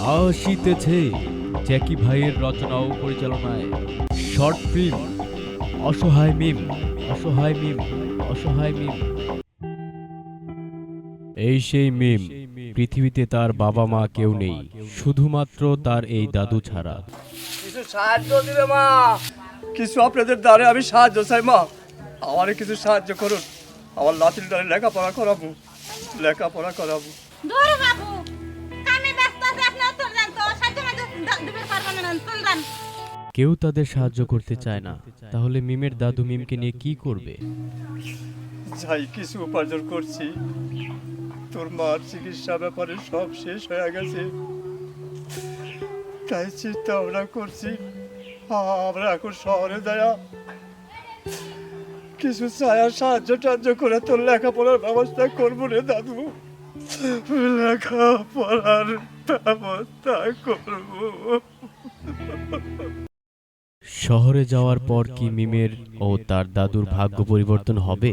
আসিতেছে। জ্যাকি ভাইয়ের রচনা ও পরিচালনায়। শর্ট ফিল্ম অসহায় মিম অসহায় মিম অসহায় মিম। এই সেই মিম পৃথিবীতে তার বাবা মা কেউ নেই শুধুমাত্র তার এই দাদু ছাড়া। কিছু সাহায্য দিবে মা? কিছু আপনাদের দ্বারে আমি সাহায্য চাই মা। আমারে কিছু সাহায্য করুন। আমার লাতির দ্বারে লেখাপড়া করাবো। লেখাপড়া করাবো। ধরে বাবু। কেউ তাদের সাহায্য করতে চায় না। তাহলে মিমের দাদু মিমকে নিয়ে কি করবে? যাই কিছু উপার্জন করছি। তোর মার চিকিৎসা ব্যাপারে সব শেষ হয়ে গেছে। তাই চিন্তা ভাবনা করছি। আমরা এখন শহরে যায়া কিছু ছায়া সাহায্য টাহায্য করে তোর লেখাপড়ার ব্যবস্থা করব রে দাদু। লেখাপড়ার ব্যবস্থা করব। শহরে যাওয়ার পর কি মিমের ও তার দাদুর ভাগ্য পরিবর্তন হবে?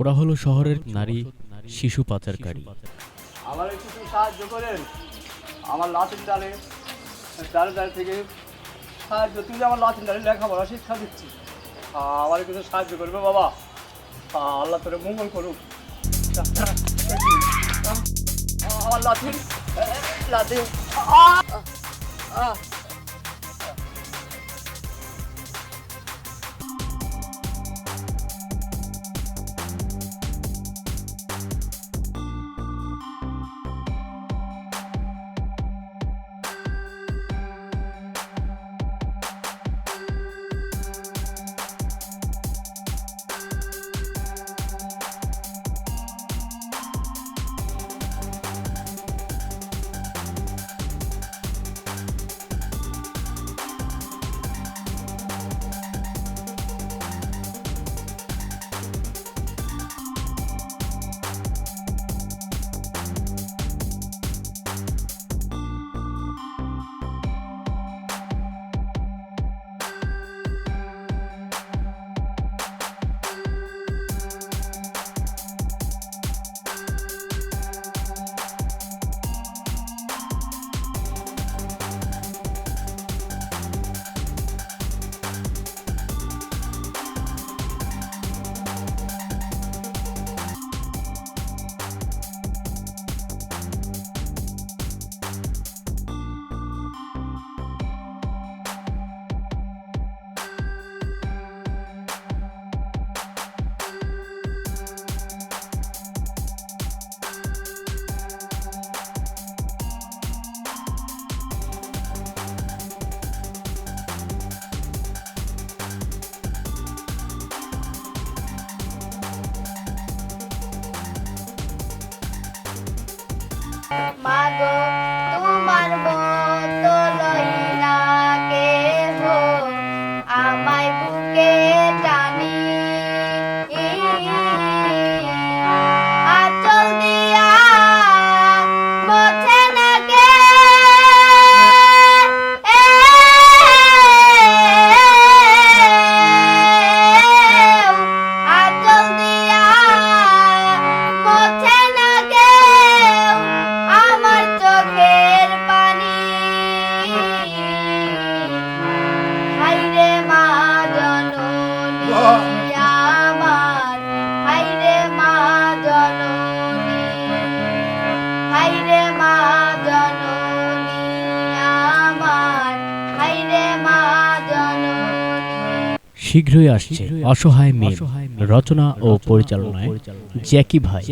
ওরা হলো শহরের নারী শিশু পাচারকারী। আমার একটু সাহায্য করেন। আমার লাতিন ডালে ডালে ডালে থেকে সাহায্য তুমি আমার লাচিন ডালে লেখাপড়া শিক্ষা দিচ্ছি আমার কিছু সাহায্য করবে বাবা। আল্লাহ তোরে মঙ্গল করুক। আমার আমার লাথিন লাতিন Mago. শীঘ্রই আসছে অসহায় মেয়ে রচনা ও পরিচালনায় জ্যাকি ভাই।